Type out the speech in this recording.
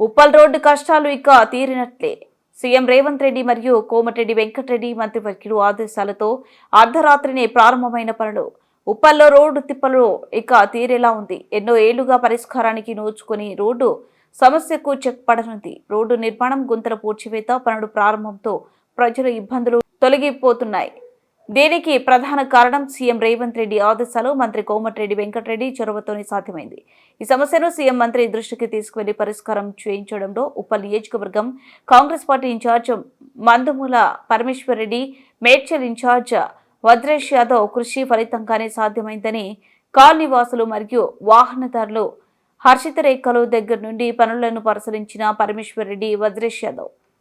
Uppal road కష్టాలు ఇక తీరినట్లే. CM Revanth Reddy మరియు కోమటిరెడ్డి వెంకటరెడ్డి మంత్రివర్యులు ఆదేశాలతో అర్ధరాత్రినే ప్రారంభమైన పనులు. ఉప్పల్లో రోడ్డు తిప్పలు ఇక తీరేలా ఉంది. ఎన్నో ఏళ్ళుగా పరిష్కారానికి నోచుకుని రోడ్డు సమస్యకు చెక్ పడనుంది. రోడ్డు నిర్మాణం గుంతల పూడ్చివేత పనులు ప్రారంభంతో ప్రజల ఇబ్బందులు తొలగిపోతున్నాయి. దీనికి ప్రధాన కారణం సీఎం రేవంత్ రెడ్డి ఆదేశాలు. మంత్రి కోమటిరెడ్డి వెంకటరెడ్డి చొరవతోనే సాధ్యమైంది. ఈ సమస్యను సీఎం మంత్రి దృష్టికి తీసుకువెళ్ళి పరిష్కారం చేయించడంలో ఉప నియోజకవర్గం Congress party incharge Mandumula Parameshwar Reddy Medchal incharge Vadresh Yadav కృషి ఫలితంగానే సాధ్యమైందని కాలనీవాసులు మరియు వాహనదారులు హర్షిత రేఖలు దగ్గర నుండి పనులను పరిశీలించిన పరమేశ్వర్ రెడ్డి వద్రేష్ యాదవ్.